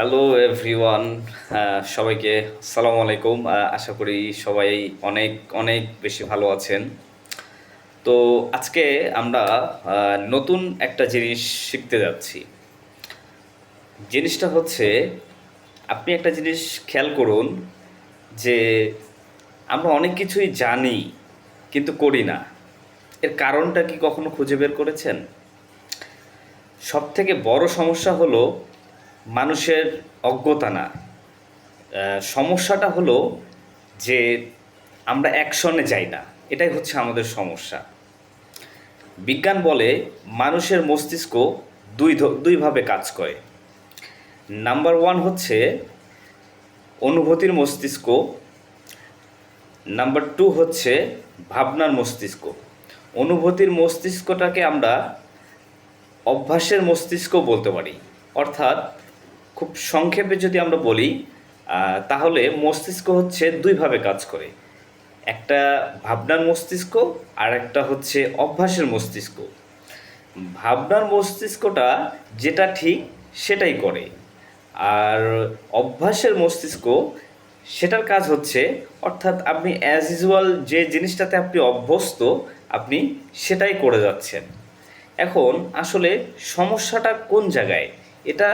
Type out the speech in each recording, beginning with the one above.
Hello everyone সবাইকে আসসালামু আলাইকুম। আশা করি সবাই অনেক অনেক বেশি ভালো আছেন। তো আজকে আমরা নতুন একটা জিনিস শিখতে যাচ্ছি। জিনিসটা হচ্ছে, আপনি একটা জিনিস খেয়াল করুন যে আমরা অনেক কিছুই জানি, কিন্তু করি না। এর কারণটা কি কখনো খুঁজে বের করেছেন? সব থেকে বড় সমস্যা হলো মানুষের অজ্ঞতা না। সমস্যাটা হলো যে আমরা অ্যাকশনে যাই না। এটাই হচ্ছে আমাদের সমস্যা। বিজ্ঞান বলে মানুষের মস্তিষ্ক দুই দুইভাবে কাজ করে। নাম্বার ওয়ান হচ্ছে অনুভূতির মস্তিষ্ক। নাম্বার টু হচ্ছে ভাবনার মস্তিষ্ক। অনুভূতির মস্তিষ্কটাকে আমরা অভ্যাসের মস্তিষ্ক বলতে পারি। অর্থাৎ খুব সংক্ষেপে যদি আমরা বলি তাহলে মস্তিষ্ক হচ্ছে দুইভাবে কাজ করে। একটা ভাবনার মস্তিষ্ক আর একটা হচ্ছে অভ্যাসের মস্তিষ্ক। ভাবনার মস্তিষ্কটা যেটা ঠিক সেটাই করে। আর অভ্যাসের মস্তিষ্ক সেটার কাজ হচ্ছে, অর্থাৎ আপনি অ্যাজ ইউজুয়াল যে জিনিসটাতে আপনি অভ্যস্ত, আপনি সেটাই করে যাচ্ছেন। এখন আসলে সমস্যাটা কোন জায়গায়? এটা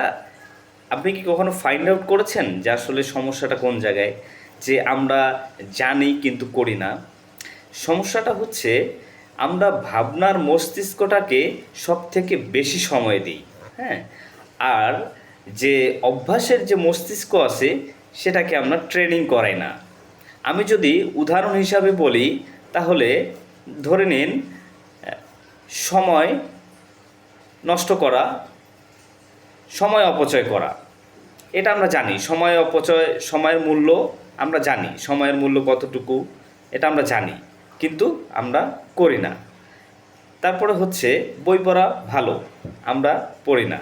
আপনি কি কখনো ফাইন্ড আউট করেছেন যে আসলে সমস্যাটা কোন জায়গায়? যে আমরা জানি কিন্তু করি না। সমস্যাটা হচ্ছে আমরা ভাবনার মস্তিষ্কটাকে সব থেকে বেশি সময় দিই হ্যাঁ? আর যে অভ্যাসের যে মস্তিষ্ক আছে, সেটাকে আমরা ট্রেনিং করাই না। আমি যদি উদাহরণ হিসাবে বলি, তাহলে ধরে নিন সময় নষ্ট করা সময় অপচয় করা। এটা আমরা জানি। সময় অপচয় সময়ের মূল্য আমরা জানি। সময়ের মূল্য কতটুকু এটা আমরা জানি। কিন্তু আমরা করি না। তারপরে হচ্ছে বই পড়া ভালো আমরা পড়ি না।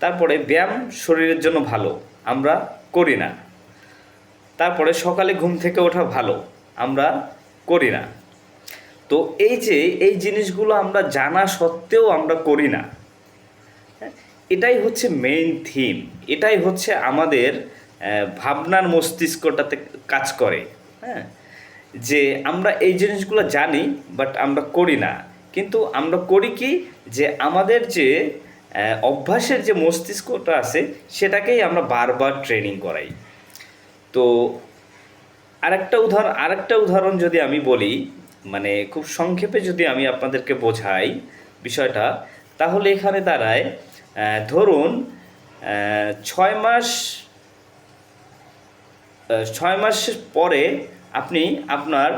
তারপরে ব্যায়াম শরীরের জন্য ভালো আমরা করি না। তারপরে সকালে ঘুম থেকে ওঠা ভালো আমরা করি না। তো এই যে এই জিনিসগুলো আমরা জানা সত্ত্বেও আমরা করি না। হ্যাঁ, এটাই হচ্ছে মেইন থিম এটাই হচ্ছে আমাদের ভাবনার মস্তিষ্কটাতে কাজ করে হ্যাঁ? যে আমরা এই জিনিসগুলো জানি বাট আমরা করি না। কিন্তু আমরা করি কি? যে আমাদের যে অভ্যাসের যে মস্তিষ্কটা আছে, সেটাকেই আমরা বারবার ট্রেনিং করাই। তো আরেকটা উদাহরণ আরেকটা উদাহরণ যদি আমি বলি মানে খুব সংক্ষেপে যদি আমি আপনাদেরকে বোঝাই বিষয়টা, তাহলে এখানে দাঁড়ায় ধরুন ছয় মাস ছয় মাস পরে আপনি আপনার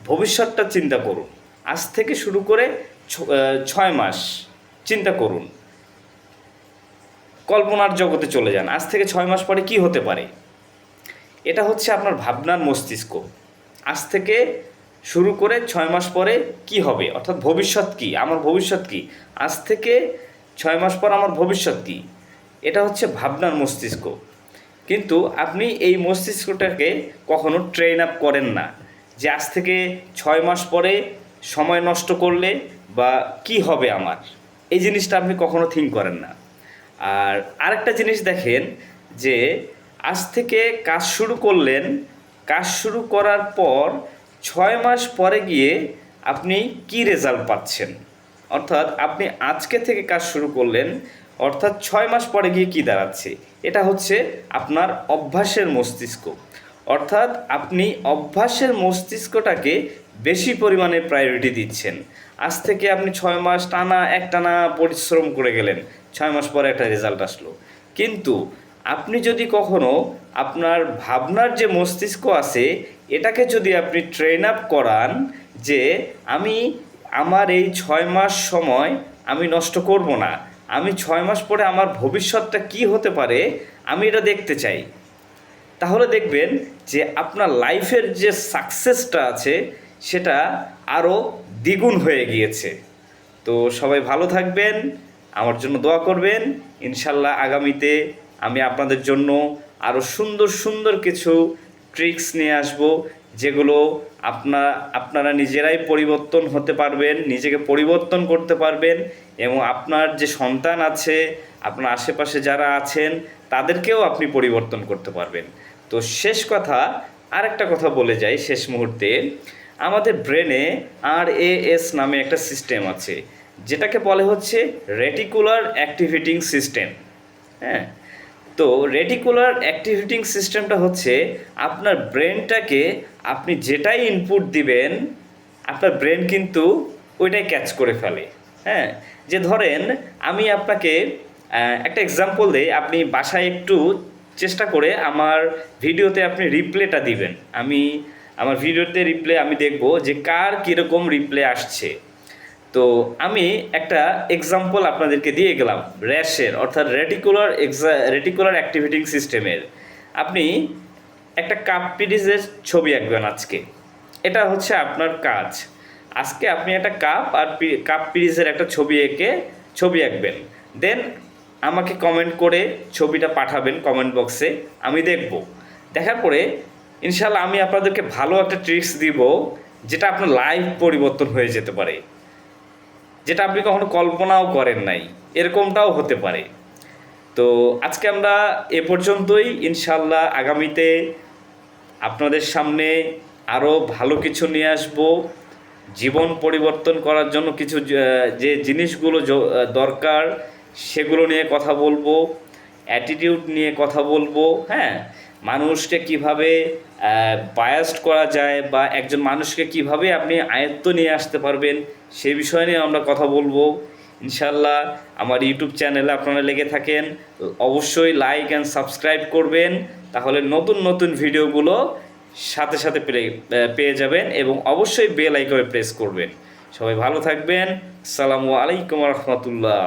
ভবিষ্যৎটা চিন্তা করুন। আজ থেকে শুরু করে ছয় মাস চিন্তা করুন। কল্পনার জগতে চলে যান। আজ থেকে ছয় মাস পরে কি হতে পারে? এটা হচ্ছে আপনার ভাবনার মস্তিষ্ক। আজ থেকে শুরু করে ছয় মাস পরে কি হবে? অর্থাৎ ভবিষ্যৎ কি? আমার ভবিষ্যৎ কি? আজ থেকে ছয় মাস পর আমার ভবিষ্যৎ কি? এটা হচ্ছে ভাবনার মস্তিষ্ক। কিন্তু আপনি এই মস্তিষ্কটাকে কখনো ট্রেন আপ করেন না যে আজ থেকে ছয় মাস পরে সময় নষ্ট করলে বা কি হবে আমার? এই জিনিসটা আপনি কখনো থিঙ্ক করেন না। আর আরেকটা জিনিস দেখেন যে আজ থেকে কাজ শুরু করলেন, কাজ শুরু করার পর ছয় মাস পরে গিয়ে আপনি কি রেজাল্ট পাচ্ছেন? অর্থাৎ আপনি আজকে থেকে কাজ শুরু করলেন, অর্থাৎ ছয় মাস পরে গিয়ে কি দাঁড়াচ্ছে? এটা হচ্ছে আপনার অভ্যাসের মস্তিষ্ক। অর্থাৎ আপনি অভ্যাসের মস্তিষ্কটাকে বেশি পরিমাণে প্রায়োরিটি দিচ্ছেন। আজ থেকে আপনি ছয় মাস টানা এক টানা পরিশ্রম করে গেলেন, ছয় মাস পরে একটা রেজাল্ট আসলো। কিন্তু আপনি যদি কখনো আপনার ভাবনার যে মস্তিষ্ক আছে, এটাকে যদি আপনি ট্রেন আপ করান যে আমি আমার এই ছয় মাস সময় আমি নষ্ট করব না। আমি ছয় মাস পরে আমার ভবিষ্যৎটা কি হতে পারে, আমি এটা দেখতে চাই। তাহলে দেখবেন যে আপনার লাইফের যে সাকসেসটা আছে, সেটা আরও দ্বিগুণ হয়ে গিয়েছে। তো সবাই ভালো থাকবেন, আমার জন্য দোয়া করবেন। ইনশাল্লাহ আগামীতে আমি আপনাদের জন্য আরও সুন্দর সুন্দর কিছু ট্রিক্স নিয়ে আসব। যেগুলো আপনা, আপনারা নিজেরাই পরিবর্তন হতে পারবেন, নিজেকে পরিবর্তন করতে পারবেন এবং আপনার যে সন্তান আছে, আপনার আশেপাশে যারা আছেন, তাদেরকেও আপনি পরিবর্তন করতে পারবেন। তো শেষ কথা, আরেকটা কথা বলে যাই শেষ মুহূর্তে। আমাদের ব্রেনে আর এ এস নামে একটা সিস্টেম আছে, যেটাকে বলে হচ্ছে রেটিকুলার অ্যাক্টিভেটিং সিস্টেম হ্যাঁ? তো রেটিকুলার অ্যাক্টিভেটিং সিস্টেমটা হচ্ছে আপনার ব্রেনটাকে আপনি যেটাই ইনপুট দিবেন, আপনার ব্রেন কিন্তু ওইটাই ক্যাচ করে ফেলে। হ্যাঁ? যে ধরেন, আমি আপনাকে একটা এক্সাম্পল দিই, আপনি বাসায় একটু চেষ্টা করে আমার ভিডিওতে আপনি রিপ্লেটা দিবেন। আমি, আমার ভিডিওতে রিপ্লে আমি দেখব যে কার কীরকম রিপ্লে আসছে। তো আমি একটা এক্সাম্পল আপনাদেরকে দিয়ে গেলাম, র্যাশের, অর্থাৎ রেটিকুলার এক্সা রেটিকুলার অ্যাক্টিভেটিং সিস্টেমের আপনি একটা কাপ পিরিজের ছবি আঁকবেন আজকে। এটা হচ্ছে আপনার কাজ। আজকে আপনি একটা কাপ আর কাপ পিরিজের একটা ছবি এঁকে ছবি আঁকবেন। দেন আমাকে কমেন্ট করে ছবিটা পাঠাবেন কমেন্ট বক্সে আমি দেখব। দেখার পরে ইনশাল্লাহ আমি আপনাদেরকে ভালো একটা ট্রিক্স দিব, যেটা আপনার লাইফ পরিবর্তন হয়ে যেতে পারে। যেটা আপনি কখনো কল্পনাও করেন নাই। এরকমটাও হতে পারে। তো আজকে আমরা এ পর্যন্তই। ইনশাল্লাহ আগামীতে আপনাদের সামনে আরও ভালো কিছু নিয়ে আসব। জীবন পরিবর্তন করার জন্য কিছু যে জিনিসগুলো দরকার, সেগুলো নিয়ে কথা বলব। অ্যাটিটিউড নিয়ে কথা বলব হ্যাঁ? মানুষকে কীভাবে বায়াস্ট করা যায় বা একজন মানুষকে কীভাবে আপনি আয়ত্ত নিয়ে আসতে পারবেন, সে বিষয় নিয়ে আমরা কথা বলব। ইনশাল্লাহ আমার ইউটিউব চ্যানেলে আপনারা লেগে থাকেন। অবশ্যই লাইক অ্যান্ড সাবস্ক্রাইব করবেন, তাহলে নতুন নতুন ভিডিওগুলো সাথে সাথে পেয়ে যাবেন এবং অবশ্যই বেল আইকনে প্রেস করবেন। সবাই ভালো থাকবেন। আসসালামু আলাইকুম রহমতুল্লাহ।